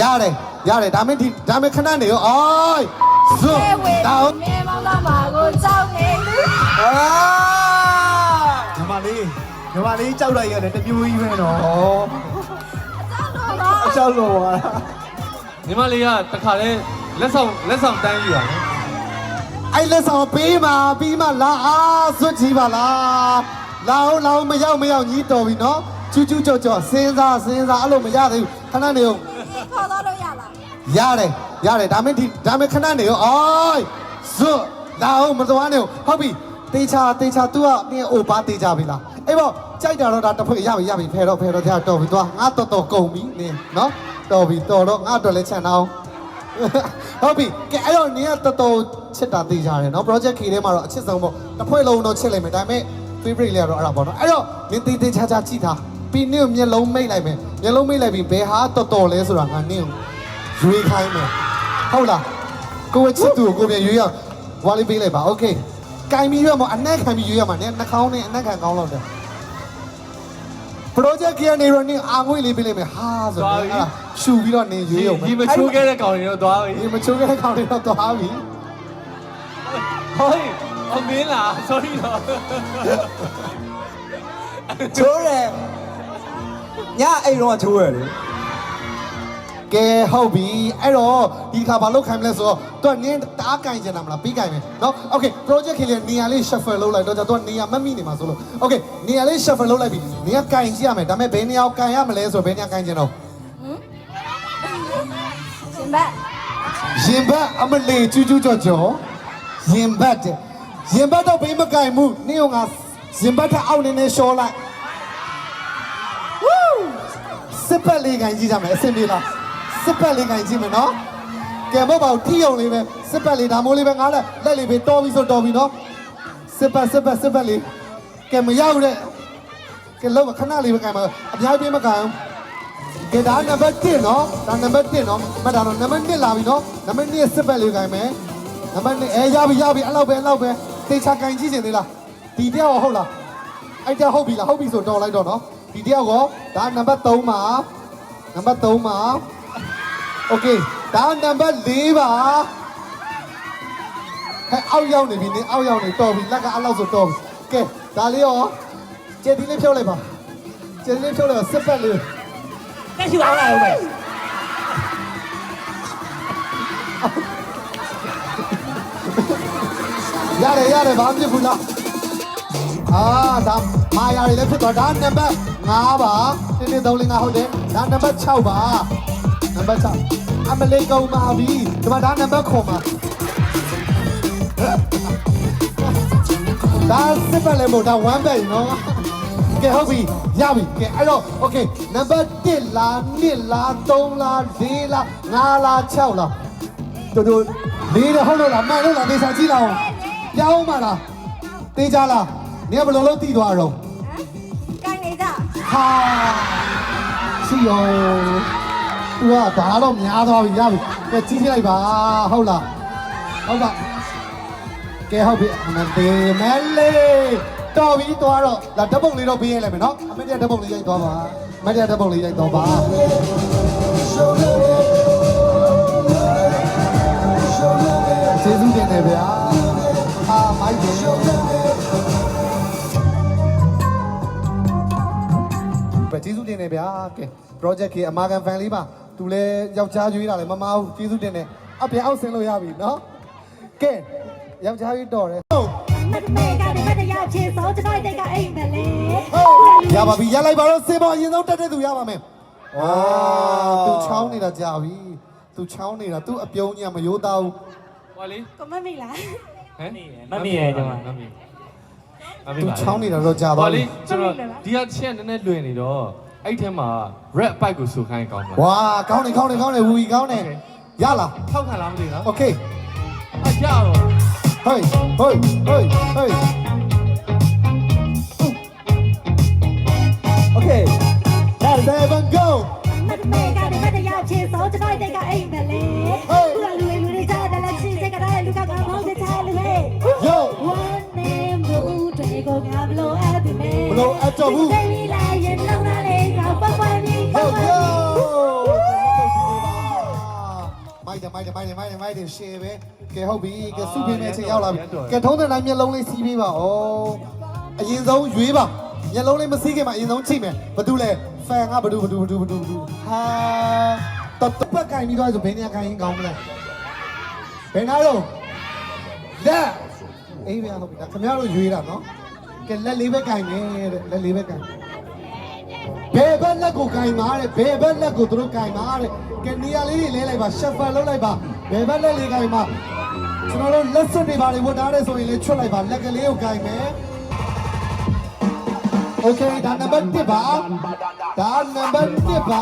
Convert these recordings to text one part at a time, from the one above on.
ရတယ်ရတယ်ဒါမဲ့ဒီဒါမဲ့ခဏနေရောအိုးဇွတ်ဝေဒါဟုတ်မင်းမောင်သားမာကိုကြောက်နေလူအာညီမလေးညီမလေးကြောက်လိုက်ရတယ်တပြိုးကြီးပဲနော်ကြောက်တော့ပါအကြောက်လို့ပါညီမလေးကတခါလဲလက်ဆောင်လက်ဆောင်တန်းယူရမယ်အဲ့လက်ဆောင်ပေးမှာပြီးမှလာအားဇွတ်ကြည့်ပါလားလာအောင်လာအောင်မရောက်မရောက်ညီးတော်ပြီနော်ချူးချူးကြော့ကြော့စဉ်းစားစဉ်းစားအဲ့လိုမရသေးဘူးခဏနေရော ခေါ်တော့လို့ရလားရတယ်ရတယ်ဒါမဲ့ဒီဒါမဲ့ခဏနေရောအိုးဇွတ်လာအောင်မသွားနဲ့ဟုတ်ပြီတေချာတေချာ तू ကနင်းအိုပါတေချာပြီလားအေးပေါ့ကြိုက်တာတော့ဒါတစ်ဖွဲ့ရပြီရပြီဖဲတော့ဖဲတော့ကြာတော်ပြီသွားငါတော်တော်ကုန်ပြီနင်းနော်တော်ပြီတော်တော့ငါတော်လဲချန်အောင်ဟုတ်ပြီကဲအဲ့တော့နင်းကတော်တော်ချစ်တာတေချာတယ်နော် project K ထဲမှာတော့အချစ်ဆုံးပေါ့တစ်ဖွဲ့လုံးတော့ချစ်လိုက်မယ်ဒါပေမဲ့ favorite လေးကတော့အဲ့ဒါပေါ့နော်အဲ့တော့နင်းတေးတေးချာချာကြည့်တာ ပြီးနင်းကိုမျက်လုံးမိတ်လိုက်မယ်မျက်လုံးမိတ်လိုက်ပြီးဘယ်ဟာတော်တော်လဲဆိုတာငါနင်းကိုရွေးခိုင်းမယ်ဟုတ်လားကိုယ်ချစ်သူကိုကိုယ်ပြန်ရွေးရအောင်ဝါလေးပေးလိုက်ပါโอเคကင်ပြီးရမအနက်ခံပြီးရွေးရမှာနင်းနှာခေါင်းနဲ့အနက်ခံကောင်းလို့တယ် project ကနေရနေအာငွေလေးပေးလိုက်မယ်ဟာဆိုတော့အဲ့ဒါရှူပြီးတော့နေရွေးရုံပဲ ဒီမချိုးခဲ့တဲ့ကောင်တွေတော့သွားပြီ ဒီမချိုးတဲ့ခေါင်းလေးတော့သွားပြီ ဟိုးအမင်းလား sorry တော့ ချိုးတယ် ညအိမ်တော့ချိုးရတယ်လေ ကဲဟုတ်ပြီအဲ့တော့ဒီခါဘာလို့ခိုင်းမလဲဆိုတော့သူကနင်းတားကင်ကျင်တာမလားပြီးကင်မယ်เนาะ okay project ခေလေးနေရာလေး shuffle လုပ်လိုက်တော့ကျတော့သူကနေရာမမိနေမှာဆိုလို့ okay နေရာလေး shuffle လုပ်လိုက်ပြီနေရာကင်ကြည့်ရမယ်ဒါပေမဲ့ဘယ်နေရာကိုကင်ရမလဲဆိုတော့ဘယ်နေရာကင်ကျင်တော့ ရှင်ဘက် ရင်ဘတ်အမလေးကျူးကျူးကြော်ကြော်ရင်ဘတ်တဲ့ရင်ဘတ်တော့ဘေးမကင်ဘူးနင်းကငါရင်ဘတ်ထက်အောက်နေနေရှော်လိုက် စစ်ပတ်လေးကင်ကြည့်ကြမယ်အဆင်ပြေလားစစ်ပတ်လေးကင်ကြည့်မယ်နော်ကဲမဟုတ်ပါဘူးတီးအောင်လေးပဲစစ်ပတ်လေးဒါမိုးလေးပဲငါလက်လက်လေးပဲတော်ပြီဆိုတော်ပြီနော်စစ်ပတ်စစ်ပတ်စစ်ပတ်လေးကဲမရောက်တဲ့ကဲလောက်ခဏလေးပဲကင်ပါအများကြီးမကင်ဘူးကဲဒါနံပါတ်1နော်ဒါနံပါတ်1နော်မှတ်တာနော်နံပါတ်1လာပြီနော်နံပါတ်2စစ်ပတ်လေးကိုင်မယ်နံပါတ်2အဲရပြီရပြီအဲ့လောက်ပဲအဲ့လောက်ပဲတေချာကင်ကြည့်နေသေးလားဒီတယောက်ဟုတ်လားအဲ့တယောက်ဟုတ်ပြီလားဟုတ်ပြီဆိုတော်လိုက်တော့နော် ဒီတယောက်ကောဒါနံပါတ်3ပါနံပါတ်3ပါโอเคဒါနံပါတ်4ပါဟဲ့အောက်ရောက်နေပြီနင်အောက်ရောက်နေတော်ပြီလက်ကအဲ့လောက်ဆိုတော်ပြီကဲဒါလေးရောကျေဒီလေးဖြုတ်လိုက်ပါကျေဒီလေးဖြုတ်လိုက်ပါစစ်ပတ်လေး တက်ရှိအောင်လာဦးမယ် ရတယ်ရတယ်ဘာမှမဖြစ်ဘူးလားအာဒါမာယာတွေလည်းဖြစ်သွားဒါနံပါတ် 5ပါတင်းတင်း3 5ဟုတ်တယ်ဒါနံပါတ်6ပါနံပါတ်6အမလေးကုံပါပြီဒီမှာဒါနံပါတ်9ပါဒါစစ်ပတ်လည်းမဟုတ်ဒါ1ဘက်နော်ကဲဟုတ်ပြီရပြီကဲအဲ့တော့ okay နံပါတ်1လား2လား3လား4လား5လား6လားတို့တို့လေးတော့ဟုတ်လို့လားမှန်လို့လားဒေသကြည့်လားပြောင်းပါလားတေးကြလားနင်ကဘယ်လိုလုပ်တည်သွားတော့ကိုင်းနေကြ ဟာစီယောသူကဒါတော့များသွားပြီရပြီကဲကြီးကြည့်လိုက်ပါဟုတ်လားဟုတ်ပါကဲဟုတ်ပြီအမသေးမဲလေးတော်ပြီသွားတော့လာဓာတ်ပုံလေးတော့ပေးရလိုက်မယ်နော်အမေတဓာတ်ပုံလေးရိုက်သွားပါအမေတဓာတ်ပုံလေးရိုက်သွားပါကျေးဇူးတင်တယ်ဗျာအာမိုက်တယ် တယ်ဗျာကဲ project ကြီးအမာခံ fan လေးပါသူလည်းယောက်ျားရွေးတာလည်းမမအောင်ကျေးဇူးတင်တယ်အပြင်အောက်ဆင်းလို့ရပြီနော်ကဲယောက်ျားကြီးတော်တယ်ဟုတ်မတ်မေကလည်းမတရားချေစောကျွန်တော်တိတ်ကအိမ်မလဲဟုတ်ရပါပြီရလိုက်ပါတော့စေပေါ်အရင်ဆုံးတက်တဲ့သူရပါမယ်အာသူချောင်းနေတာကြာပြီသူချောင်းနေတာသူအပြုံးကြီးမရိုးသားဘူးဟောလေကမမေလားဟမ်မမေရဲ့ကျွန်မမမေသူချောင်းနေတာတော့ကြာပါလေကျွန်တော်ဒီဟာချက်နည်းနည်းလွင်နေတော့ အဲ့ထဲမှာ red bike ကိုဆူခိုင်းကောင်းပါ ။ဝါကောင်းနေကောင်းနေကောင်းနေဝူကြီးကောင်းနေ။ရလား ထောက်ခံလားမသိဘူးနော် ။ Okay အကြတော့ ဟေးဟေးဟေးဟေး โอเคဒါ seven go မတ်မေကလည်းမတရားချေစောကျွန်တော်တဲ့ကအိမ်မလေးလူလူလူတွေကြားတယ်လက်ရှိစိတ်ကလည်းလူကကမောင်းတဲ့ချာလူဟဲ့ yo One name ဘူးတွေကိုငါဘလို့အပ်ပြီမဲ ဘလို့အပ်တော့ဘူး စိတ်လာရင်လုံးလာလေးကပတ်ပွားပြီးပတ်ပွား yo ပြီး yo တယ်မိုက်တယ်မိုက်တယ်မိုက်တယ်ရှယ်ပဲကဲဟုတ်ပြီကဲစုပြင်းမဲ့ချိန်ရောက်လာပြီကဲထုံးတဲ့တိုင်းမျက်လုံးလေးစီးပေးပါဦးအရင်ဆုံးရွေးပါမျက်လုံးလေးမစီးခင်မှာအရင်ဆုံးချိမယ်ဘာတူလဲဖန်ကဘာတူဘာတူဘာတူဘာတူဟာတော့တပတ်ကင်ပြီးတော့ဆိုဘယ်နေရာကင်ရင်ကောင်းမလဲဘယ်နာတော့လက်အေးဗျာဟုတ်ပြီဒါခင်ဗျားတို့ရွေးတာနော်ကဲလက်လေးပဲကင်မယ်တဲ့လက်လေးပဲကင် ဘယ်ဘက်လက်ကိုကင်ပါတဲ့ဘယ်ဘက်လက်ကိုသူတို့ကင်ပါတဲ့ကဲနေရာလေးတွေလဲလိုက်ပါရှက်ဖန်လုပ်လိုက်ပါဘယ်ဘက်လက်လေးကင်ပါကျွန်တော်တို့လက်စွပ်တွေပါတွေဝတ်ထားတဲ့ဆိုရင်လည်းချွတ်လိုက်ပါလက်ကလေးကိုကင်မယ်โอเคဒါနံပါတ်1ပါဒါနံပါတ်1ပါ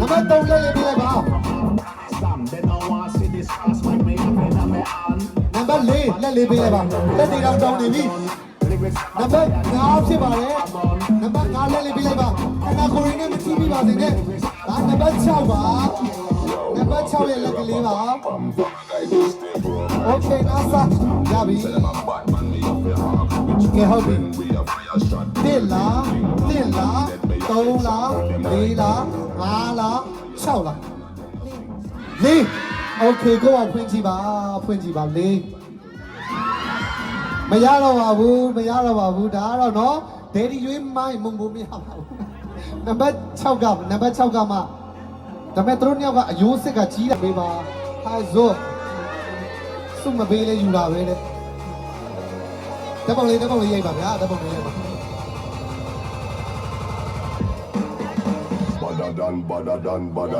နံပါတ်3လက်လေးပြလိုက်ပါနံပါတ်4လက်လေးပြလိုက်ပါလက်တွေတောင်တောင်းနေပြီ နံပါတ်5ဖြစ်ပါတယ် နံပါတ်5လက်လေးပြလိုက်ပါခန္ဓာကိုယ်ရင်းနဲ့မကြည့်မိပါစေနဲ့ဒါနံပါတ်6ပါနံပါတ်6ရဲ့လက်ကလေးပါโอเคနားစားရပြီကဲဟုတ်ပြီတစ်လားတစ်လားသုံးလားလေးလားငါးလား6လားလေးโอเคကိုအောင်ဖွင့်ကြည့်ပါဖွင့်ကြည့်ပါလေး မရတော့ပါဘူးမရတော့ပါဘူးဒါကတော့နော် ဒယ်ဒီရွေးမိုင်းမုံဘုံမရပါဘူးနံပါတ်6ကနံပါတ်6ကမှဒါပေမဲ့သူတို့နှစ်ယောက်ကအယိုးစစ်ကကြီးတာပေးပါဟာဇိုစုမပေးလဲယူတာပဲတဲ့ဓာတ်ပုံလေးဓာတ်ပုံလေးရိုက်ပါဗျာဓာတ်ပုံလေးရိုက်ပါ Bada done, bada